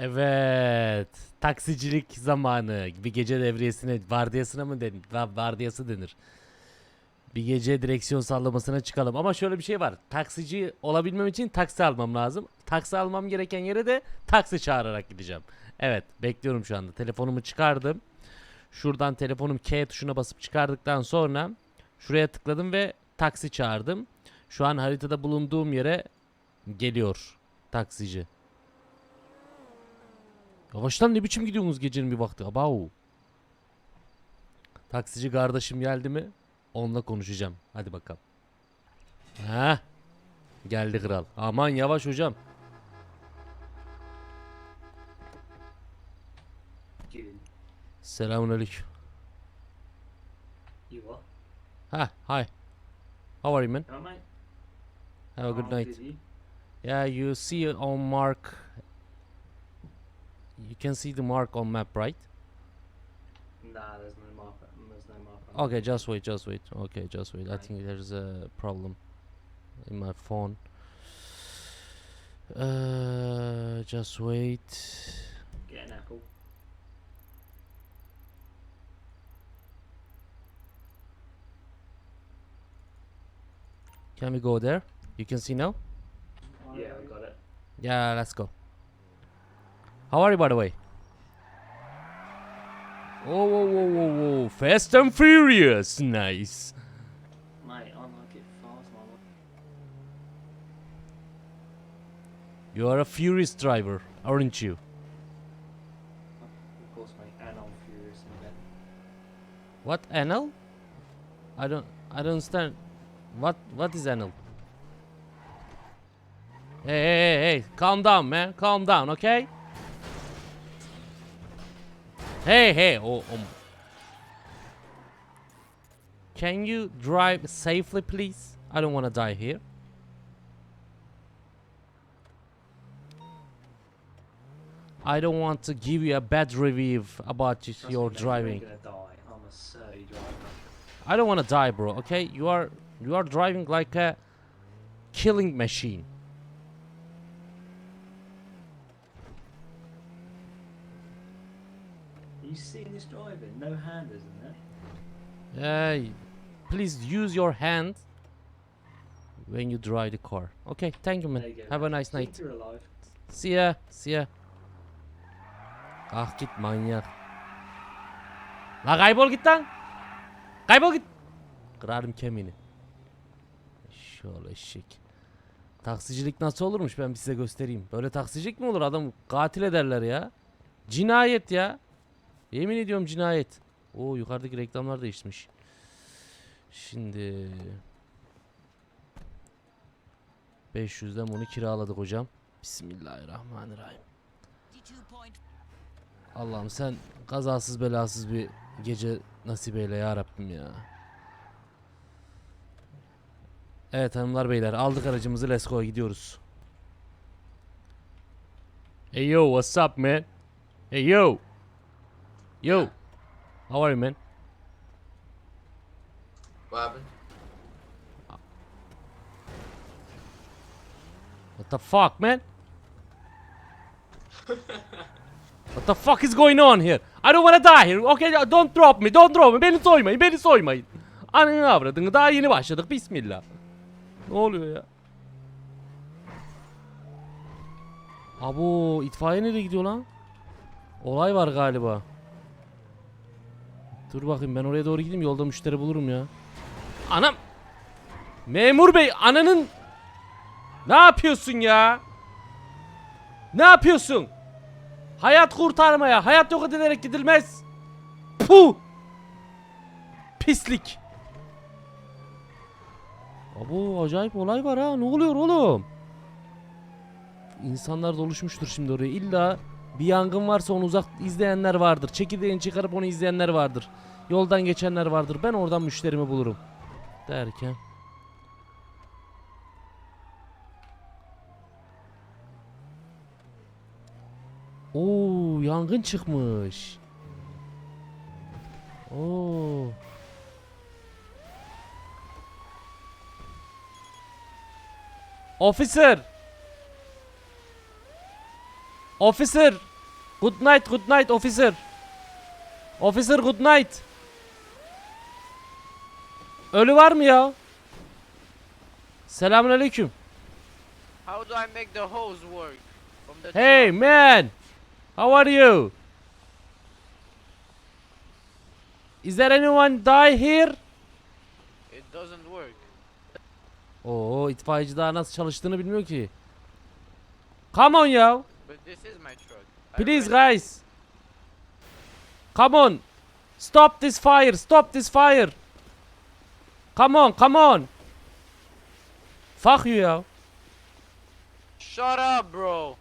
Evet. Taksicilik zamanı. Bir gece devriyesine, vardiyasına mı denir? Va- Vardiyası denir. Bir gece direksiyon sallamasına çıkalım. Ama şöyle bir şey var. Taksici olabilmem için taksi almam lazım. Taksi almam gereken yere de taksi çağırarak gideceğim. Evet, bekliyorum şu anda. Telefonumu çıkardım. Şuradan telefonum K tuşuna basıp çıkardıktan sonra şuraya tıkladım ve taksi çağırdım. Şu an haritada bulunduğum yere geliyor taksici. Yavaştan ne biçim gidiyorsunuz gecenin bir vakti? Abav. Taksici kardeşim geldi mi? Onunla konuşacağım. Hadi bakalım. Ha? Geldi kral. Aman yavaş hocam. Selamünaleyküm. what? Ha, hi. How are you man? Have a good night. Yeah, you see on mark. You can see the mark on map, right? Nah, there's no mark. There's no mark. Okay, it. just wait, just wait. Okay, just wait. I think there's a problem in my phone. Uh, just wait. Get an apple. Can we go there? You can see now? Yeah, I got it. Yeah, let's go. How are you, by the way? Oh, whoa, whoa, whoa, whoa. Fast and Furious. Nice. Mate, I it fast, I You are a furious driver, aren't you? Of course, mate, and I'm furious in bed. What anal? I don't I don't understand. What what is anal? Hey hey hey hey calm down man calm down okay? Hey hey oh, um. Can you drive safely please? I don't want to die here. I don't want to give you a bad review about your driving. You're gonna die. I'm a. I don't want to die, bro. Okay, you are you are driving like a killing machine. You seeing this driving? No handers in there. Hey, please use your hand when you drive the car. Okay, thank you, man. You. Have a nice night. See ya, see ya. Ah git manyak. La kaybol git lan. Kaybol git. Kırarım kemiğini. Şöyle eşek. Taksicilik nasıl olurmuş ben size göstereyim. Böyle taksicilik mi olur adam katil ederler ya. Cinayet ya. Yemin ediyorum cinayet. Oo yukarıdaki reklamlar değişmiş. Şimdi 500'den bunu kiraladık hocam. Bismillahirrahmanirrahim. Allah'ım sen kazasız belasız bir gece nasip eyle ya Rabbim ya. Evet hanımlar beyler aldık aracımızı let's go gidiyoruz. Hey yo what's up man? Hey yo. Yo. How are you man? What happened? What the fuck man? What the fuck is going on here? I don't wanna die here. Okay, don't drop me. Don't drop me. Beni soymayın. Beni soymayın. Ananı avradını. Daha yeni başladık. Bismillah. Ne oluyor ya? Abo itfaiye nereye gidiyor lan? Olay var galiba. Dur bakayım ben oraya doğru gideyim yolda müşteri bulurum ya. Anam. Memur bey ananın ne yapıyorsun ya? Ne yapıyorsun? Hayat kurtarmaya, hayat yok edilerek gidilmez. Puh! Pislik. Abo acayip olay var ha. Ne oluyor oğlum? İnsanlar doluşmuştur şimdi oraya. İlla bir yangın varsa onu uzak izleyenler vardır. Çekirdeğini çıkarıp onu izleyenler vardır. Yoldan geçenler vardır. Ben oradan müşterimi bulurum. Derken. Oo yangın çıkmış. Oo. Officer. Officer. Good night, good night officer. Officer good night. Ölü var mı ya? Selamünaleyküm. How do I make the hose work? From the Hey man. How are you? Is there anyone die here? It doesn't work. Oo itfaiyeci daha nasıl çalıştığını bilmiyor ki. Come on ya. But this is my truck. Please guys. Come on. Stop this fire. Stop this fire. Come on, come on. Fuck you ya. Shut up bro.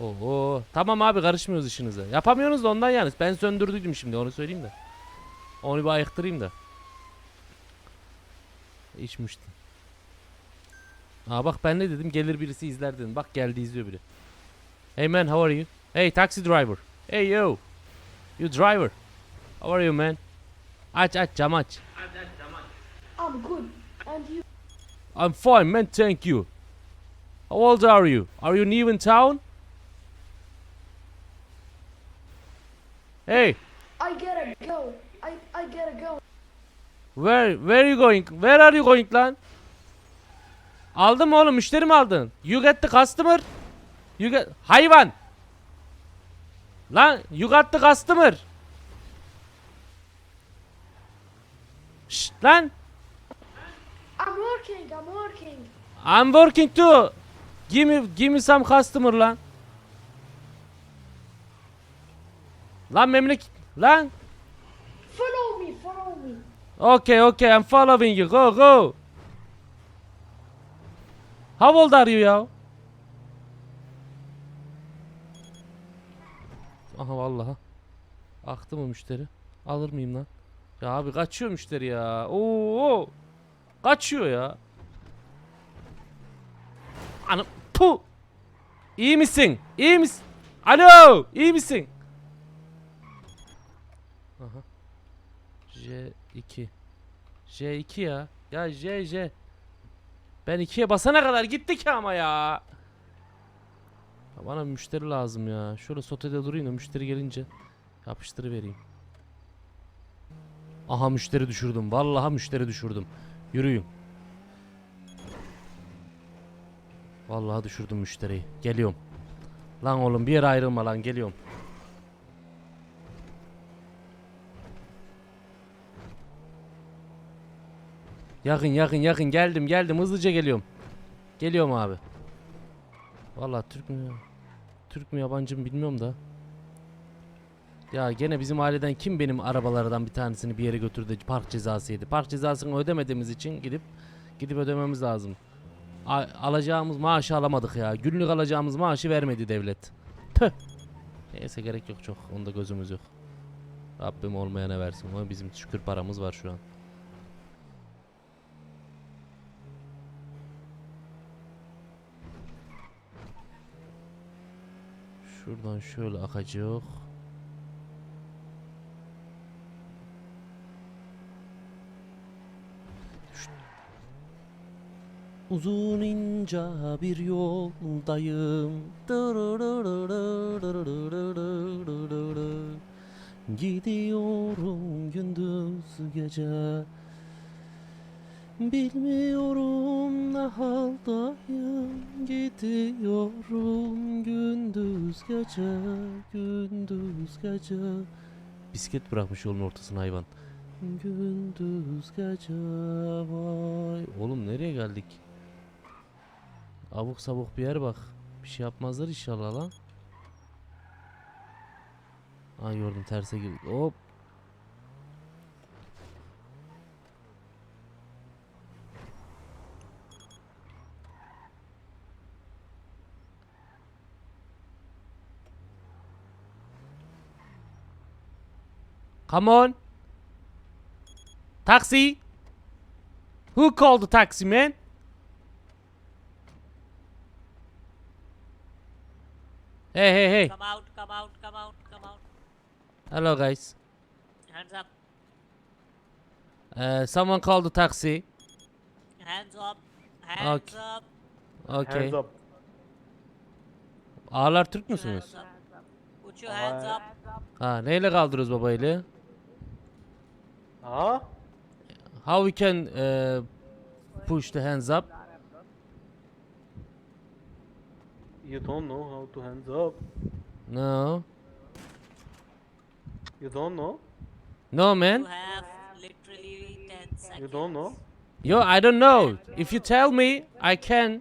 Oho. Tamam abi karışmıyoruz işinize. Yapamıyorsunuz da ondan yani. Ben söndürdüydüm şimdi onu söyleyeyim de. Onu bir ayıktırayım da. İçmiştim. Aa bak ben ne dedim gelir birisi izler dedim. Bak geldi izliyor biri. Hey man how are you? Hey taxi driver. Hey yo. You driver. How are you man? Aç aç cam aç. I'm good. And you? I'm fine man thank you. How old are you? Are you new in town? Hey I gotta go. I I gotta go. Where where are you going? Where are you going lan? Aldın mı oğlum? Müşteri mi aldın? You get the customer. You get hayvan. Lan you got the customer. Şşt lan. Working. I'm working. I'm working too. Give me give me some customer lan. Lan memleket lan. Follow me. Follow me. Okay, okay, I'm following you. Go, go. How old are you ya? Aha vallahi. Aktı mı müşteri? Alır mıyım lan? Ya abi kaçıyor müşteri ya. Oo! Kaçıyor ya. Ana pu. İyi misin? İyi misin? Alo, iyi misin? Aha. J2. J2 ya. Ya J J. Ben 2'ye basana kadar gitti ki ama ya. Ya Bana müşteri lazım ya. Şöyle sotede durayım da müşteri gelince yapıştırıvereyim. Aha müşteri düşürdüm. Vallahi müşteri düşürdüm. Yürüyün. Vallahi düşürdüm müşteriyi. Geliyorum. Lan oğlum bir yere ayrılma lan geliyorum. Yakın yakın yakın geldim geldim hızlıca geliyorum. Geliyorum abi. Vallahi Türk mü Türk mü yabancı mı bilmiyorum da. Ya gene bizim aileden kim benim arabalardan bir tanesini bir yere götürdü park cezası yedi. Park cezasını ödemediğimiz için gidip gidip ödememiz lazım. A- alacağımız maaşı alamadık ya. Günlük alacağımız maaşı vermedi devlet. Tüh. Neyse gerek yok çok. Onda gözümüz yok. Rabbim olmayana versin. Ama bizim şükür paramız var şu an. Şuradan şöyle akacak. Uzun ince bir yoldayım. Gidiyorum gündüz gece. Bilmiyorum ne haldayım Gidiyorum gündüz gece Gündüz gece Bisiklet bırakmış yolun ortasına hayvan Gündüz gece vay Oğlum nereye geldik? Abuk sabuk bir yer bak Bir şey yapmazlar inşallah lan Ay gördüm terse girdik hop Come on. Taxi. Who called the taxi man? Hey, hey, hey. Come out, come out, come out, come out. Hello, guys. Hands up, Uh, someone called the taxi. hands up, hands Okay. up. Okay. Hands up. Ağlar Türk müsünüz? hands up. Put your hands up. Ha neyle kaldırıyoruz baba eli? Huh? How we can uh, push the hands up? You don't know how to hands up. No. You don't know? No You man. have literally 10 seconds. You don't know? Yo I don't know. If you tell me I can.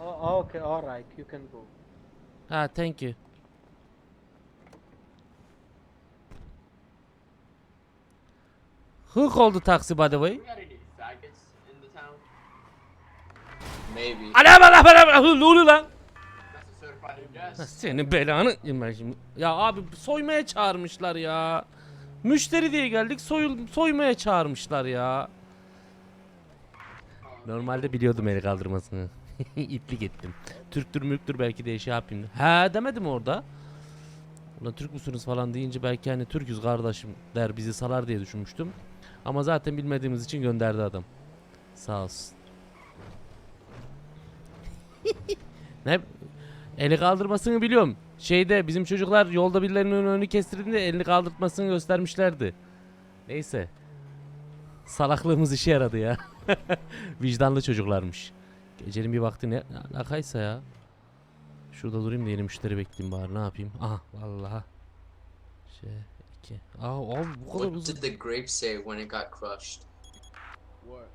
Oh, okay, alright, you can go. Ha thank you. Who called the taxi by the way? got any faggots in the town? Maybe. Ana bana bana bana ne oluyor lan? Senin belanı ben şimdi. Ya abi soymaya çağırmışlar ya. Müşteri diye geldik soyul soymaya çağırmışlar ya. Normalde biliyordum el kaldırmasını. İplik ettim. Türktür mürktür belki de şey yapayım. He demedim orada. Ulan Türk müsünüz falan deyince belki hani Türküz kardeşim der bizi salar diye düşünmüştüm. Ama zaten bilmediğimiz için gönderdi adam. Sağ olsun. Ne? Eli kaldırmasını biliyorum. Şeyde bizim çocuklar yolda birilerinin önünü kestirdiğinde elini kaldırtmasını göstermişlerdi. Neyse. Salaklığımız işe yaradı ya. Vicdanlı çocuklarmış. Gecenin bir vakti ne ne alakaysa ya. Şurada durayım da yeni müşteri bekleyeyim bari ne yapayım. Aha vallahi. Şey iki. Aa abi bu kadar What hızlı. did the grape say when it got crushed? What?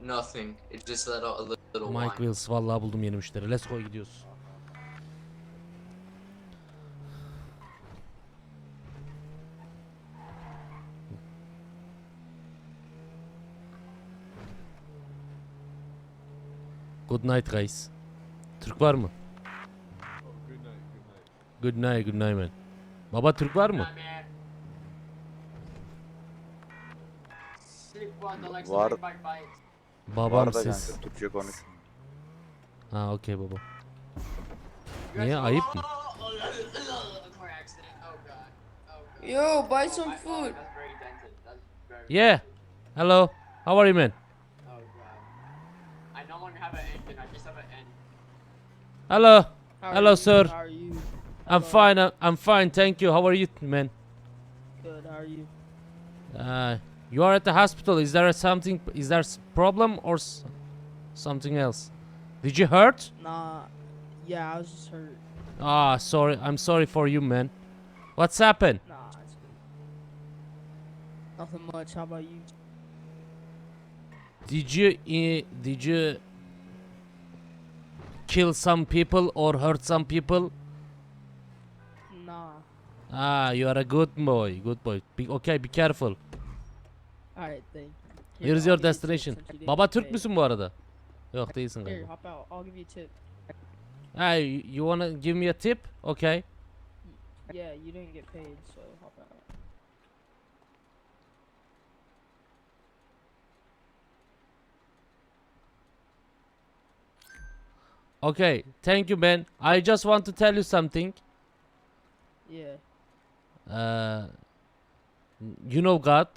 Nothing. It just let out a li- little Mike whine. Wills vallahi buldum yeni müşteri. Let's go gidiyoruz. Good night guys. Türk var mı? Good night, good night man. Baba Türk var mı? Var. Babam Var da ses. kanka Türkçe konuş. Ha okey baba. Niye ayıp mı? Yo, buy some food. Yeah. Hello. How are you man? I no longer have an engine, I just have an end. Hello. How Hello, are you? sir. How are you? I'm fine. I'm, I'm fine. Thank you. How are you, man? Good. How are you? Uh, you are at the hospital. Is there something? Is there problem or s- something else? Did you hurt? Nah. Yeah, I was just hurt. Ah, sorry. I'm sorry for you, man. What's happened? Nah, it's good. Nothing much. How about you? Did you uh, did you kill some people or hurt some people? Nah. Ah, you are a good boy. Good boy. Be, okay, be careful. All right, thank you. Here, Here's your destination. Baba Türk müsün bu arada? Yok değilsin Here, galiba. hop out. I'll give you a tip. Hey, you wanna give me a tip? Okay. Yeah, you didn't get paid, so hop out. Okay. Thank you, man. I just want to tell you something. Yeah. Uh, you know God.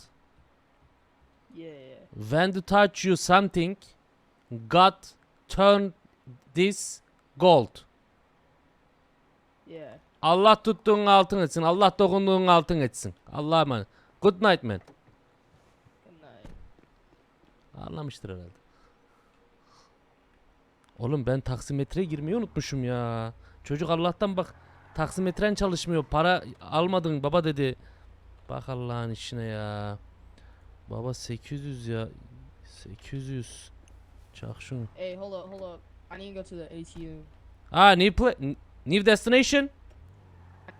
When to touch you something, God turn this gold. Yeah. Allah tuttuğun altın etsin. Allah dokunduğun altın etsin. Allah'a emanet. Good night man. Good night. Anlamıştır herhalde. Oğlum ben taksimetreye girmeyi unutmuşum ya. Çocuk Allah'tan bak taksimetren çalışmıyor. Para almadın baba dedi. Bak Allah'ın işine ya. Baba 800 ya. 800. Çak şunu. Hey, hold up, hold up. I need to go to the ATM. Ah new pla new destination?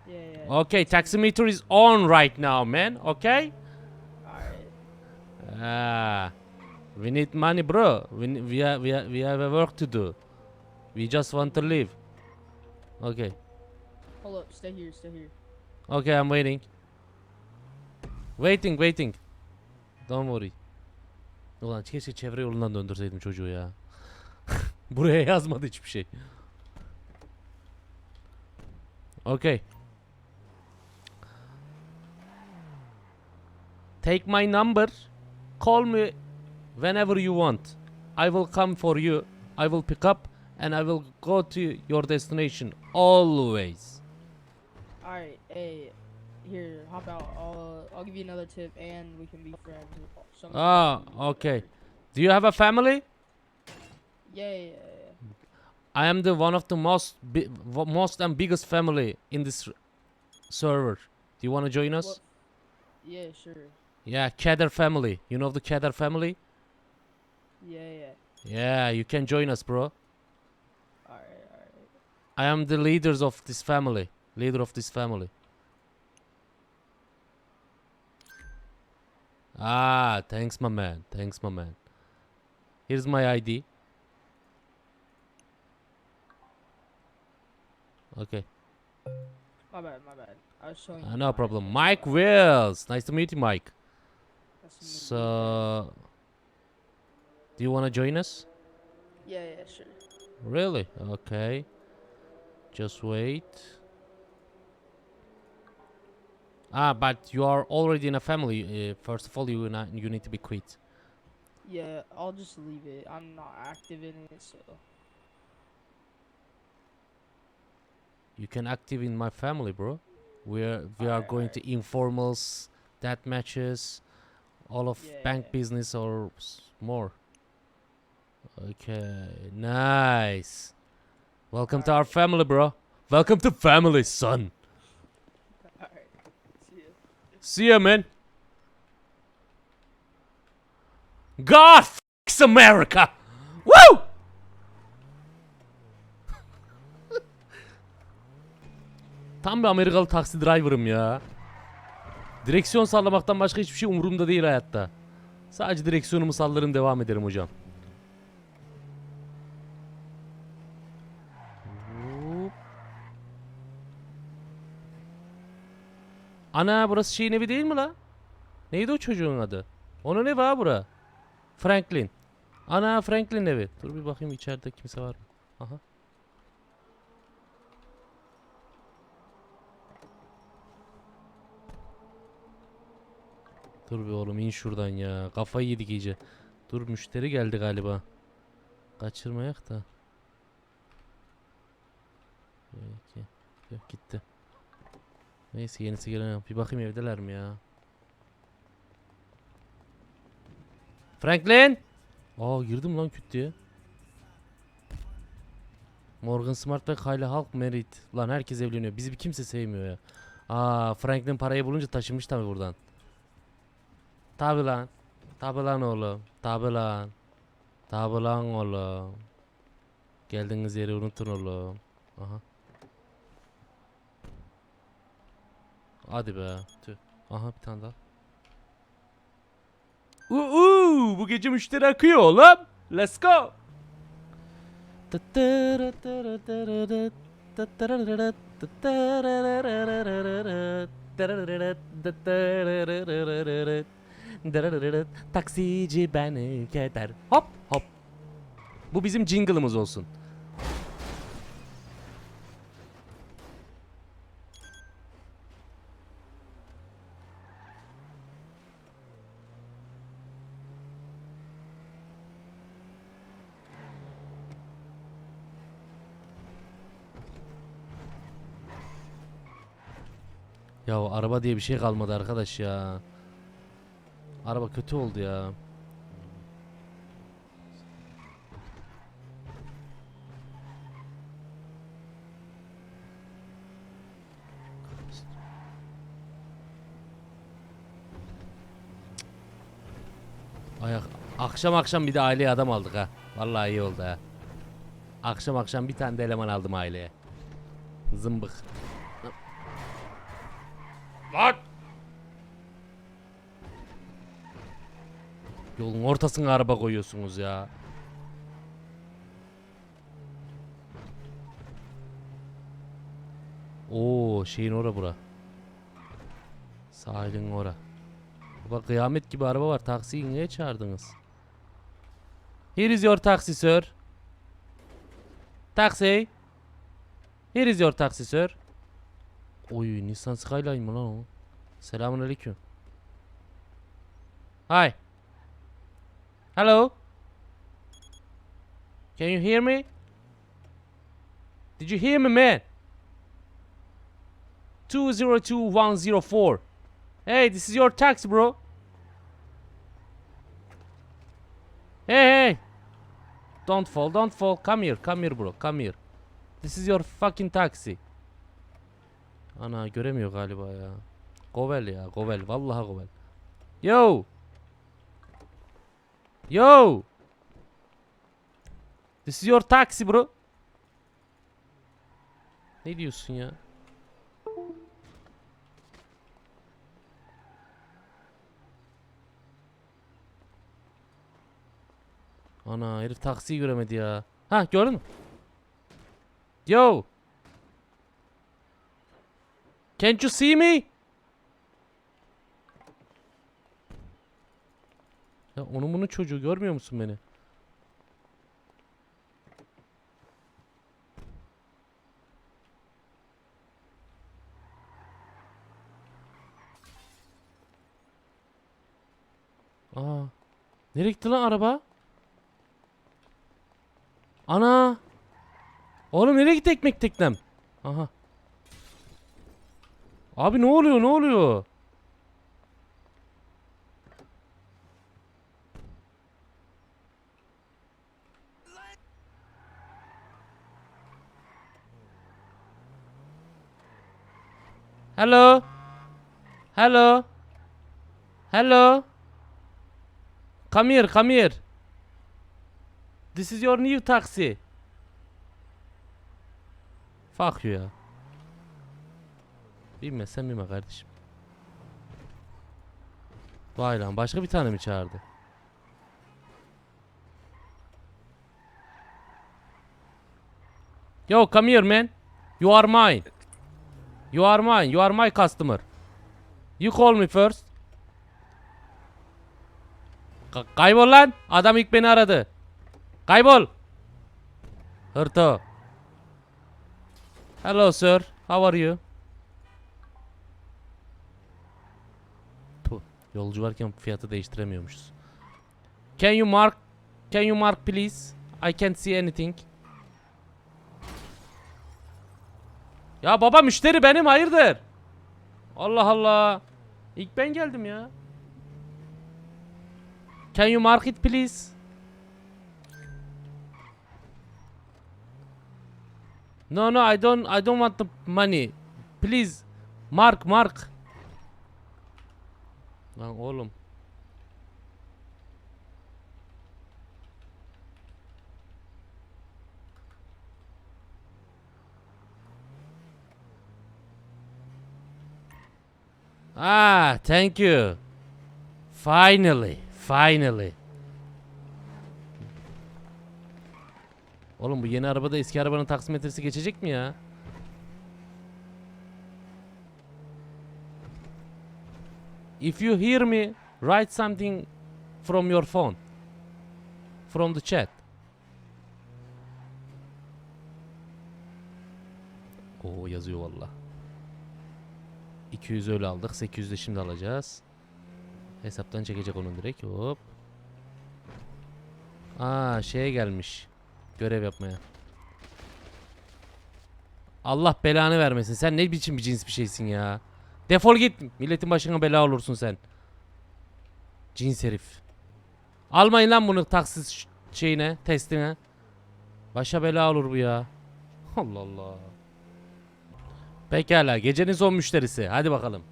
Yeah, yeah. Okay, taximeter is on right now man. Okay? Alright. Ah, we need money, bro. We we have, we have, we have a work to do. We just want to live. Okay, Hold up. Stay here. Stay here. okay, I'm waiting. Waiting, waiting. Don't worry. Ulan keşke çevre yolundan döndürseydim çocuğu ya. Buraya yazmadı hiçbir şey. Okay. Take my number. Call me whenever you want. I will come for you. I will pick up and I will go to your destination always. Alright, hey, here, hop out. I'll I'll give you another tip, and we can be friends. Ah, okay. Do you have a family? Yeah, yeah, yeah. I am the one of the most most and biggest family in this server. Do you want to join us? What- Yeah, sure. Yeah, Kedar family. You know the Kedar family? Yeah, yeah. Yeah, you can join us, bro. Alright, alright. I am the leaders of this family. Leader of this family. Ah, thanks, my man. Thanks, my man. Here's my ID. Okay, My bad, my bad. I was showing. uh, you no problem. Mike Wills. Nice to meet you, Mike. Nice meet you. So, do you want to join us? Yeah, yeah, sure. Really? Okay. Just wait. Ah, but you are already in a family. Uh, first of all, you not, you need to be quit. Yeah, I'll just leave it. I'm not active in it, so. You can active in my family, bro. We're we are Alright, going alright. to informals, that matches, all of bank Yeah. business or more. Okay, nice. Welcome to our family, bro. Welcome to family, son. See ya, man. God f***s America. Woo! Tam bir Amerikalı taksi driver'ım ya. Direksiyon sallamaktan başka hiçbir şey umurumda değil hayatta. Sadece direksiyonumu sallarım devam ederim hocam. Hop. Ana burası şeyin evi değil mi la? Neydi o çocuğun adı? Onun evi ha bura. Franklin. Ana Franklin evi. Dur bir bakayım içeride kimse var mı? Aha. Dur bir oğlum in şuradan ya. Kafayı yedik iyice. Dur müşteri geldi galiba. Kaçırmayak da. Peki. Yok gitti. Neyse yenisi gelen yok. Bir bakayım evdeler mi ya? Franklin! Aa girdim lan küt diye. Morgan Smart ve Kylie Halk Merit. Lan herkes evleniyor. Bizi bir kimse sevmiyor ya. Aa Franklin parayı bulunca taşınmış tabi buradan. Tabi lan. Tabi lan oğlum. Tabi lan. Tabi lan oğlum. Geldiğiniz yeri unutun oğlum. Aha. Hadi be. Tüh. Aha bir tane daha. Uuu bu gece müşteri akıyor oğlum. Let's go. Taksici beni keder. Hop hop. Bu bizim jingle'ımız olsun. Ya araba diye bir şey kalmadı arkadaş ya. Araba kötü oldu ya. Ayak akşam akşam bir de aileye adam aldık ha. Vallahi iyi oldu ha. Akşam akşam bir tane de eleman aldım aileye. Zımbık. Lan! Yolun ortasına araba koyuyorsunuz ya. Oo şeyin ora bura. Sahilin ora. Bak kıyamet gibi araba var. Taksiyi niye çağırdınız? Here is your taxi sir. Taxi. Here is your taxi sir. Oy Nissan Skyline mı lan o? Selamun aleyküm. Hi. Hello. Can you hear me? Did you hear me man? 202104. Hey, this is your taxi, bro. Hey, hey. Don't fall, don't fall. Come here, come here, bro. Come here. This is your fucking taxi. Ana göremiyor galiba ya. Govel ya, Govel. Vallahi Govel. Yo. Yo. This is your taxi, bro. Ne diyorsun ya? Ana herif taksiyi göremedi ya. Ha gördün mü? Yo. Can't you see me? Ya onun bunun çocuğu görmüyor musun beni? Aa. Nereye gitti lan araba? Ana. Oğlum nereye gitti ekmek teknem? Aha. Abi ne oluyor ne oluyor? Hello. Hello. Hello. Come here, come here. This is your new taxi. Fuck you ya. Binme sen binme kardeşim. Vay lan başka bir tane mi çağırdı? Yo come here man. You are mine. You are mine. You are my customer. You call me first. Ka- kaybol lan. Adam ilk beni aradı. Kaybol. Hırto. Hello sir. How are you? Puh, yolcu varken fiyatı değiştiremiyormuşuz. Can you mark? Can you mark please? I can't see anything. Ya baba müşteri benim hayırdır? Allah Allah. İlk ben geldim ya. Can you mark it please? No no I don't I don't want the money. Please mark mark. Lan oğlum. Ah, thank you. Finally, finally. Oğlum bu yeni arabada eski arabanın taksimetresi geçecek mi ya? If you hear me, write something from your phone. From the chat. Oo yazıyor valla. 200 öyle aldık. 800 de şimdi alacağız. Hesaptan çekecek onun direkt. Hop. Aa şeye gelmiş. Görev yapmaya. Allah belanı vermesin. Sen ne biçim bir cins bir şeysin ya. Defol git. Milletin başına bela olursun sen. Cins herif. Almayın lan bunu taksis şeyine, testine. Başa bela olur bu ya. Allah Allah. Pekala gecenin son müşterisi. Hadi bakalım.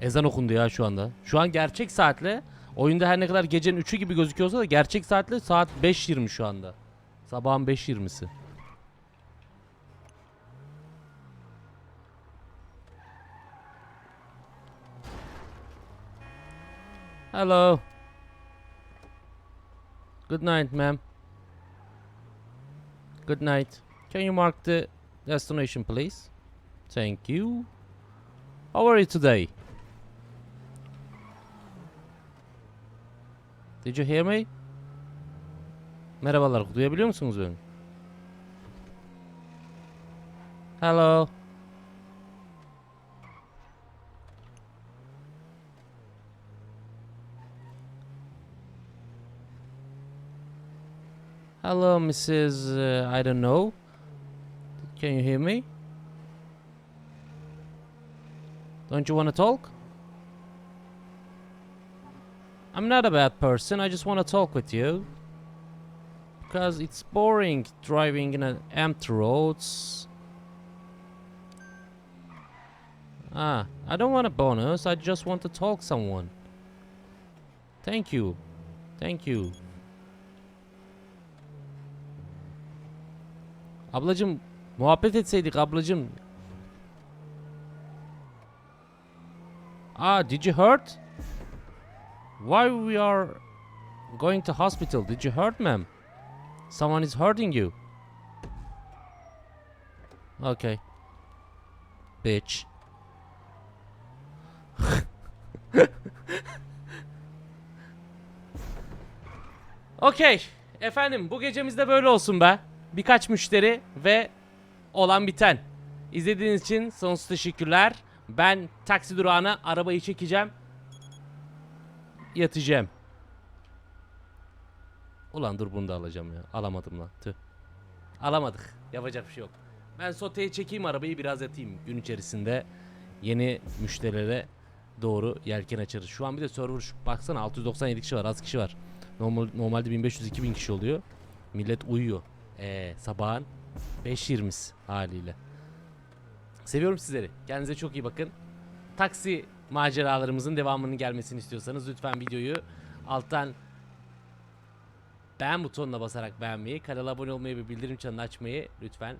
Ezan okundu ya şu anda. Şu an gerçek saatle oyunda her ne kadar gecenin 3'ü gibi gözüküyorsa da gerçek saatle saat 5.20 şu anda. Sabahın 5.20'si. Hello. Good night, ma'am. Good night. Can you mark the destination, please? Thank you. How are you today? Did you hear me? Merhabalar, duyabiliyor musunuz beni? Hello. Hello, Mrs. Uh, I don't know. Can you hear me? Don't you want to talk? I'm not a bad person. I just want to talk with you. Because it's boring driving in an empty roads. Ah, I don't want a bonus. I just want to talk someone. Thank you. Thank you. Ablacım muhabbet etseydik ablacım. Ah, did you hurt? Why we are going to hospital? Did you hurt, ma'am? Someone is hurting you. Okay. Bitch. Okey. Efendim bu gecemiz de böyle olsun be. Birkaç müşteri ve olan biten. İzlediğiniz için sonsuz teşekkürler. Ben taksi durağına arabayı çekeceğim. Yatacağım. Ulan dur bunu da alacağım ya. Alamadım lan. Tüh. Alamadık. Yapacak bir şey yok. Ben soteye çekeyim arabayı biraz yatayım. Gün içerisinde yeni müşterilere doğru yelken açarız. Şu an bir de server şu- baksana 697 kişi var az kişi var. Normal, normalde 1500-2000 kişi oluyor. Millet uyuyor. Ee, sabahın 5.20'si haliyle. Seviyorum sizleri. Kendinize çok iyi bakın. Taksi maceralarımızın devamının gelmesini istiyorsanız lütfen videoyu alttan beğen butonuna basarak beğenmeyi, kanala abone olmayı ve bildirim çanını açmayı lütfen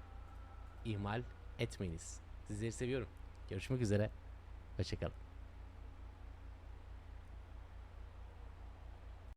ihmal etmeyiniz. Sizleri seviyorum. Görüşmek üzere. Hoşçakalın.